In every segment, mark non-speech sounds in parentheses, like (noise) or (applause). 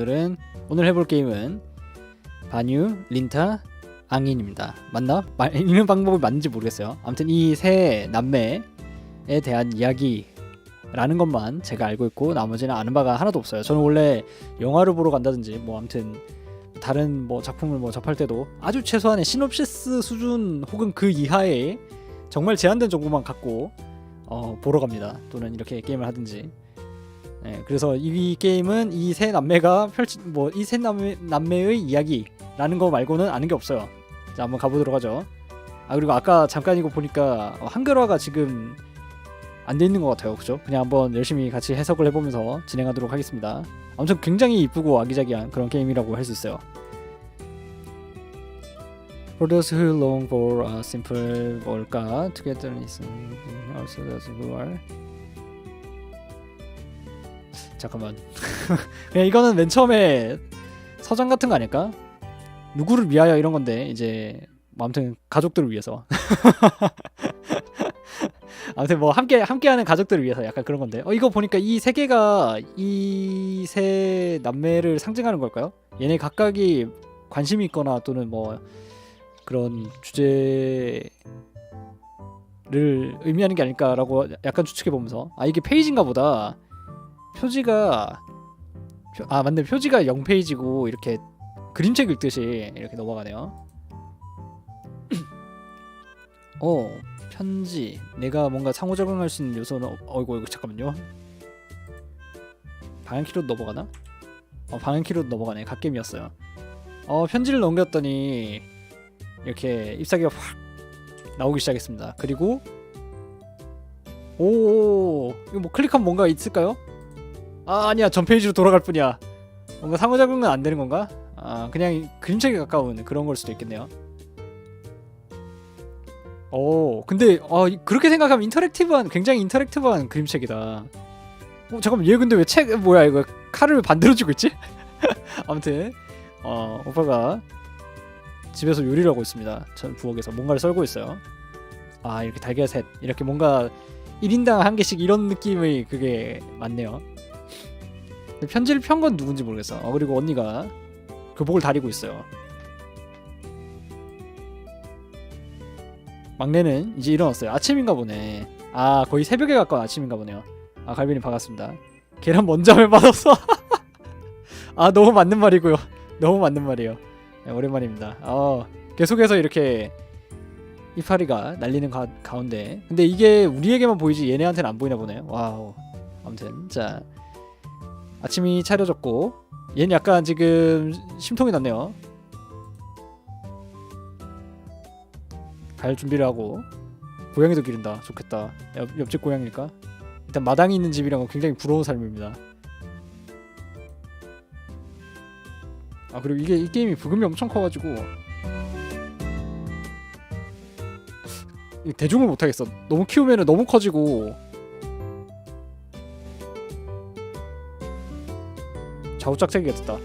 오늘은 오늘 해볼 게임은 바뉴, 린타, 앙인입니다. 맞나? 말, (laughs) 읽는 방법이 맞는지 모르겠어요. 아무튼 이 세 남매에 대한 이야기라는 것만 제가 알고 있고 나머지는 아는 바가 하나도 없어요. 저는 원래 영화를 보러 간다든지 뭐 아무튼 다른 뭐 작품을 뭐 접할 때도 아주 최소한의 시놉시스 수준 혹은 그 이하의 정말 제한된 정보만 갖고 어, 보러 갑니다. 또는 이렇게 게임을 하든지. 네, 그래서 이 게임은 이 세 남매가 펼치 뭐이 세 남매 남매의 이야기라는 거 말고는 아는 게 없어요. 자, 한번 가보도록 하죠. 아 그리고 아까 잠깐 이거 보니까 어, 한글화가 지금 안 돼 있는 것 같아요. 그죠? 그냥 한번 열심히 같이 해석을 해보면서 진행하도록 하겠습니다. 아무튼 굉장히 이쁘고 아기자기한 그런 게임이라고 할 수 있어요. For those who long for a simple 뭘까? Togetherness also those who are 잠깐만. (laughs) 그냥 이거는 맨 처음에 서장 같은 거 아닐까? 누구를 위하여 이런 건데 이제. 뭐 아무튼 가족들을 위해서. (laughs) 아무튼 뭐 함께 함께하는 가족들을 위해서 약간 그런 건데. 어 이거 보니까 이 세 개가 이 세 남매를 상징하는 걸까요? 얘네 각각이 관심이 있거나 또는 뭐 그런 주제를 의미하는 게 아닐까라고 약간 추측해 보면서. 아 이게 페이지인가 보다 표지가 표- 아 맞네. 표지가 0페이지고 이렇게 그림책 읽듯이 이렇게 넘어가네요. (clears throat) 어 편지. 내가 뭔가 상호작용할 수 있는 요소는 어- 어이구 어이구 잠깐만요. 방향키로 넘어가나? 어 방향키로 넘어가네. 갓겜이었어요. 어 편지를 넘겼더니 이렇게 잎사귀가 확 나오기 시작했습니다. 그리고 오. 이거 뭐 클릭하면 뭔가 있을까요? 아 아니야. 전 페이지로 돌아갈 뿐이야. 뭔가 상호작용은 안 되는 건가? 아 그냥 그림책에 가까운 그런 걸 수도 있겠네요. 오 근데 아 이- 그렇게 생각하면 인터랙티브한 굉장히 인터랙티브한 그림책이다. 어 잠깐만. 얘 근데 왜 책 뭐야 이거 칼을 반대로 쥐고 있지? (laughs) 아무튼 어 오빠가 집에서 요리를 하고 있습니다. 전 부엌에서 뭔가를 썰고 있어요. 아 이렇게 달걀 셋. 이렇게 뭔가 1인당 한 개씩 이런 느낌의 그게 근데 편지를 편 건 누군지 모르겠어. 어, 그리고 언니가 교복을 다리고 있어요. 막내는 이제 일어났어요. 아침인가 보네. 아 거의 새벽에 가까운 아침인가 보네요. 아 갈비님 반갑습니다. 계란 먼저을 받았어. (laughs) 아 너무 맞는 말이고요. 너무 맞는 말이에요. 네, 오랜만입니다. 어, 계속해서 이렇게 이파리가 날리는 가, 가운데 근데 이게 우리에게만 보이지 얘네한테는 안 보이나 보네요. 와우. 아무튼 자 아침이 차려졌고 얘는 약간 지금 심통이 났네요. 갈 준비를 하고 고양이도 기른다. 좋겠다. 옆, 옆집 고양일까? 일단 마당이 있는 집이란 건 굉장히 부러운 삶입니다. 아 그리고 이게 이 게임이 부금이 엄청 커가지고 대중을 못하겠어. 너무 키우면은 너무 커지고 좌우짝짝이가 됐다.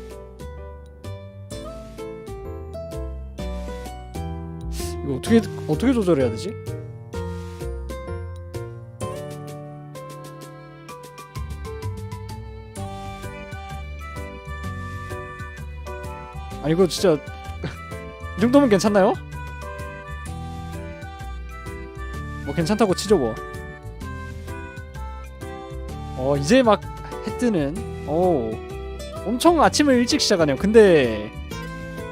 이거 어떻게 어떻게 조절해야 되지? 아니 이거 진짜 (laughs) 이 정도면 괜찮나요? 뭐 괜찮다고 치죠 뭐. 어 이제 막 해 뜨는 오 엄청 아침을 일찍 시작하네요. 근데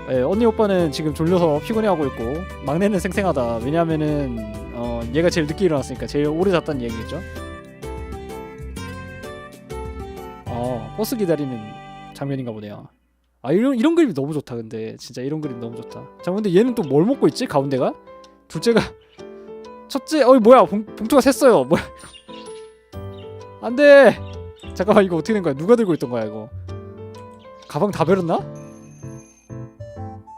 예, 언니 오빠는 지금 졸려서 피곤해하고 있고 막내는 생생하다. 왜냐하면은 어, 얘가 제일 늦게 일어났으니까 제일 오래 잤다는 얘기겠죠. 어 버스 기다리는 장면인가 보네요. 아 이런 이런 그림이 너무 좋다. 근데 진짜 이런 그림 너무 좋다. 자 근데 얘는 또 뭘 먹고 있지? 가운데가 둘째가 (laughs) 첫째 어이 뭐야 봉, 봉투가 샜어요. 뭐야? 안돼. 잠깐만 이거 어떻게 된 거야? 누가 들고 있던 거야 이거? 가방 다 버렸나?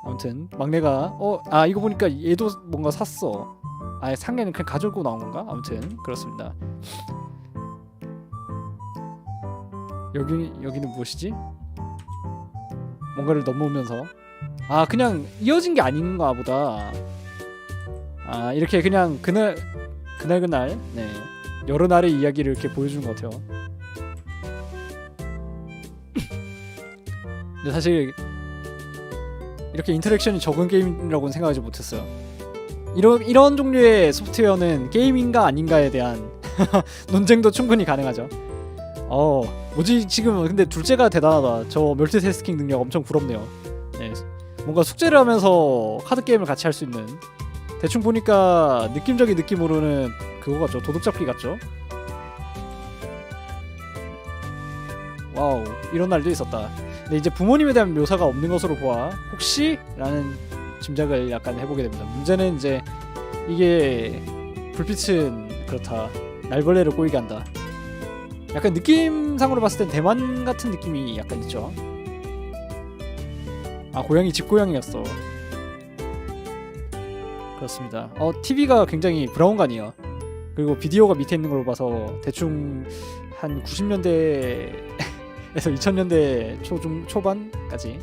아무튼 막내가 어 아 이거 보니까 얘도 뭔가 샀어. 아 상해는 그냥 가지고 나온 건가? 아무튼 그렇습니다. 여기 여기는 무엇이지? 뭔가를 넘으면서 아 그냥 이어진 게 아닌가 보다. 아 이렇게 그냥 그날 그날 그날 네 여러 날의 이야기를 이렇게 보여주는 것 같아요. 근데 사실 이렇게 인터랙션이 적은 게임이라고는 생각하지 못했어요. 이런 이런 종류의 소프트웨어는 게임인가 아닌가에 대한 (laughs) 논쟁도 충분히 가능하죠. 어, 뭐지 지금 근데 둘째가 대단하다. 저 멀티태스킹 능력 엄청 부럽네요. 네, 뭔가 숙제를 하면서 카드 게임을 같이 할 수 있는 대충 보니까 느낌적인 느낌으로는 그거 같죠. 도둑 잡기 같죠. 와우 이런 날도 있었다. 근데 이제 부모님에 대한 묘사가 없는 것으로 보아 혹시라는 짐작을 약간 해보게 됩니다. 문제는 이제 이게 불빛은 그렇다. 날벌레를 꼬이게 한다. 약간 느낌상으로 봤을 땐 대만 같은 느낌이 약간 있죠. 아 고양이 집 고양이였어. 그렇습니다. 어 TV가 굉장히 브라운관이에요. 그리고 비디오가 밑에 있는 걸로 봐서 대충 한 90년대 에서 2000년대 초중 초반까지.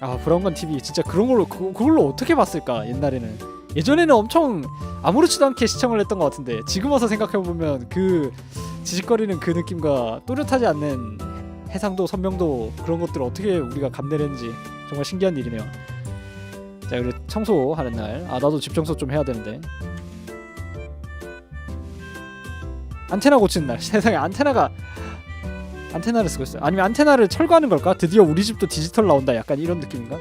아 브라운관 TV 진짜 그런 걸로 그, 그걸로 어떻게 봤을까 옛날에는 예전에는 엄청 아무렇지도 않게 시청을 했던 것 같은데 지금 와서 생각해 보면 그 지직거리는 그 느낌과 또렷하지 않는 해상도 선명도 그런 것들을 어떻게 우리가 감내했는지 정말 신기한 일이네요. 자 그리고 청소하는 날. 아 나도 집 청소 좀 해야 되는데. 안테나 고치는 날. (laughs) 세상에 안테나가 안테나를 쓰고 있어요. 아니면 안테나를 철거하는 걸까? 드디어 우리 집도 디지털 나온다. 약간 이런 느낌인가?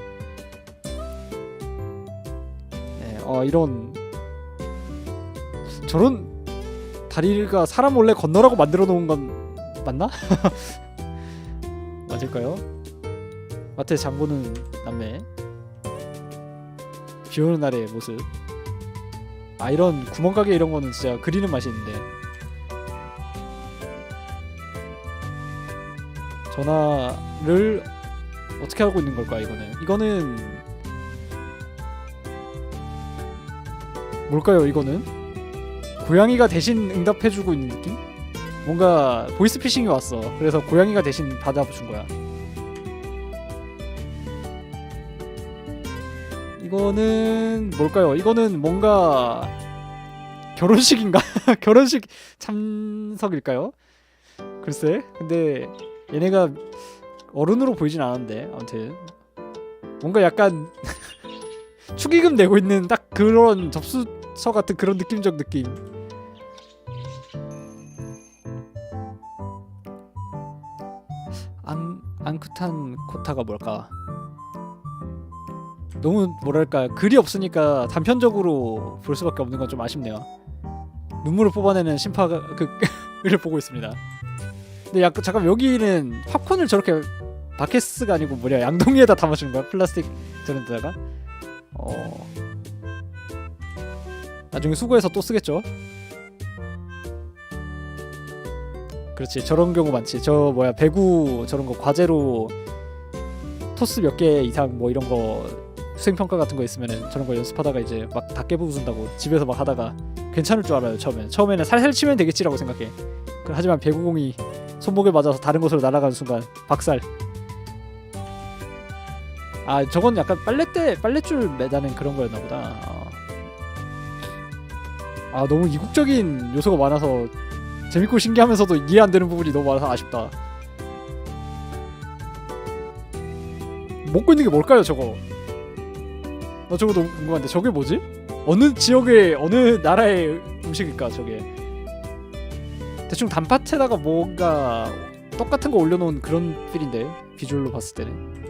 네, 어 이런 저런 다리가 사람 몰래 건너라고 만들어 놓은 건 맞나? (laughs) 맞을까요? 마트에 장보는 남매 비 오는 날의 모습 아 이런 구멍가게 이런 거는 진짜 그리는 맛이 있는데 전화를 어떻게 하고 있는 걸까 이거는 이거는 뭘까요 이거는 고양이가 대신 응답해주고 있는 느낌? 뭔가 보이스피싱이 왔어 그래서 고양이가 대신 받아준 거야 이거는 뭘까요? 이거는 뭔가 결혼식인가? (laughs) 결혼식 참석일까요? 글쎄 근데 얘네가 어른으로 보이진 않았는데 아무튼 뭔가 약간 (laughs) 축의금 내고 있는 딱 그런 접수서 같은 그런 느낌적 느낌 안 앙크탄 코타가 뭘까? 너무 뭐랄까 글이 없으니까 단편적으로 볼 수밖에 없는 건 좀 아쉽네요. 눈물을 뽑아내는 심파가 (laughs) 그를 보고 있습니다. 근데 약간 잠깐 여기는 팝콘을 저렇게 바케스가 아니고 뭐냐 양동이에다 담아주는 거야? 플라스틱 저런 데다가? 어. 나중에 수거해서 또 쓰겠죠. 그렇지. 저런 경우 많지. 저 뭐야 배구 저런 거 과제로 토스 몇 개 이상 뭐 이런 거 수행평가 같은 거 있으면은 저런 거 연습하다가 이제 막 다 깨부순다고 집에서 막 하다가 괜찮을 줄 알아요 처음엔. 처음에는 살살 치면 되겠지라고 생각해. 그- 하지만 배구공이 손목에 맞아서 다른 곳으로 날아가는 순간 박살. 아 저건 약간 빨래대 빨랫줄 매다는 그런 거였나 보다. 아, 아 너무 이국적인 요소가 많아서 재밌고 신기하면서도 이해 안 되는 부분이 너무 많아서 아쉽다. 먹고 있는 게 뭘까요 저거? 나 저거 너무 궁금한데 저게 뭐지? 어느 지역의 어느 나라의 음식일까 저게 대충 단팥에다가 뭔가 떡 같은 거 올려놓은 그런 필인데 비주얼로 봤을 때는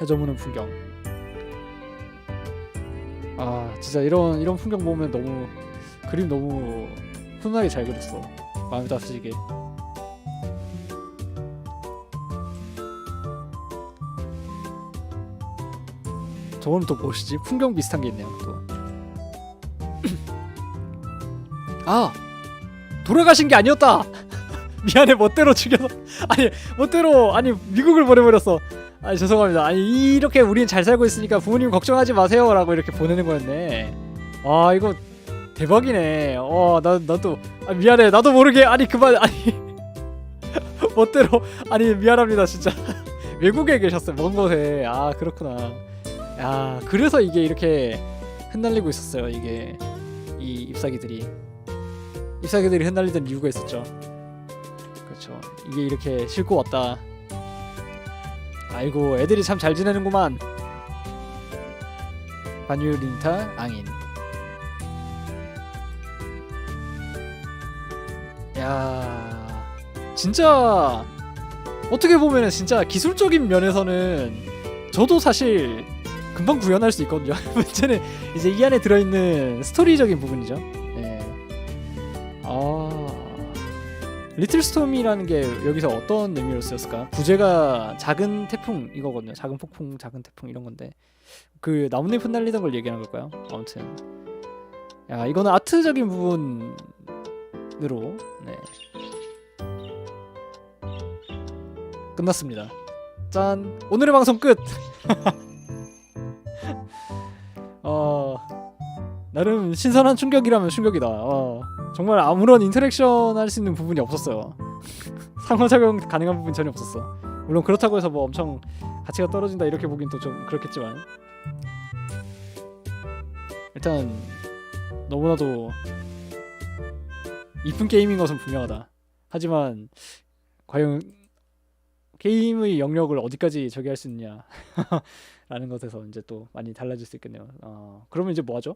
해저무는 풍경 아 진짜 이런 이런 풍경 보면 너무 그림 너무 훈훈하게 잘 그렸어 마음이 따스지게 저거는 또 무엇이지? 풍경 비슷한 게 있네요 또. 아 돌아가신 게 아니었다. (laughs) 미안해 멋대로 죽여서 (laughs) 아니 멋대로 아니 미국을 보내버렸어. 아니 죄송합니다. 아니 이렇게 우리는 잘 살고 있으니까 부모님 걱정하지 마세요라고 이렇게 보내는 거였네. 아 이거 대박이네. 어나 나도 아, 미안해 나도 모르게 아니 그만 (laughs) 아니 멋대로 아니 미안합니다 진짜 외국에 계셨어요 먼 곳에 아 그렇구나. 야 그래서 이게 이렇게 흩날리고 있었어요 이게 이 잎사귀들이 잎사귀들이 흩날리던 이유가 있었죠. 그렇죠. 이게 이렇게 싣고 왔다. 아이고 애들이 참 잘 지내는구만. 반유 린타 앙인. 야 진짜 어떻게 보면은 진짜 기술적인 면에서는 저도 사실 금방 구현할 수 있거든요. (laughs) 문제는 이제 이 안에 들어있는 스토리적인 부분이죠. 리틀 스톰이라는 게 여기서 어떤 의미로 쓰였을까? 부제가 작은 태풍 이거거든요. 작은 폭풍, 작은 태풍 이런 건데 그 나뭇잎 흩날리던 걸 얘기하는 걸까요? 아무튼 야 이거는 아트적인 부분으로 네. 끝났습니다. 짠 오늘의 방송 끝. (laughs) 어 나름 신선한 충격이라면 충격이다. 어, 정말 아무런 인터랙션 할 수 있는 부분이 없었어요. (laughs) 상호작용 가능한 부분 전혀 없었어. 물론 그렇다고 해서 뭐 엄청 가치가 떨어진다 이렇게 보긴 또 좀 그렇겠지만 일단 너무나도 이쁜 게임인 것은 분명하다. 하지만 과연 게임의 영역을 어디까지 저기 할 수 있냐 라는 것에서 이제 또 많이 달라질 수 있겠네요. 어, 그러면 이제 뭐 하죠?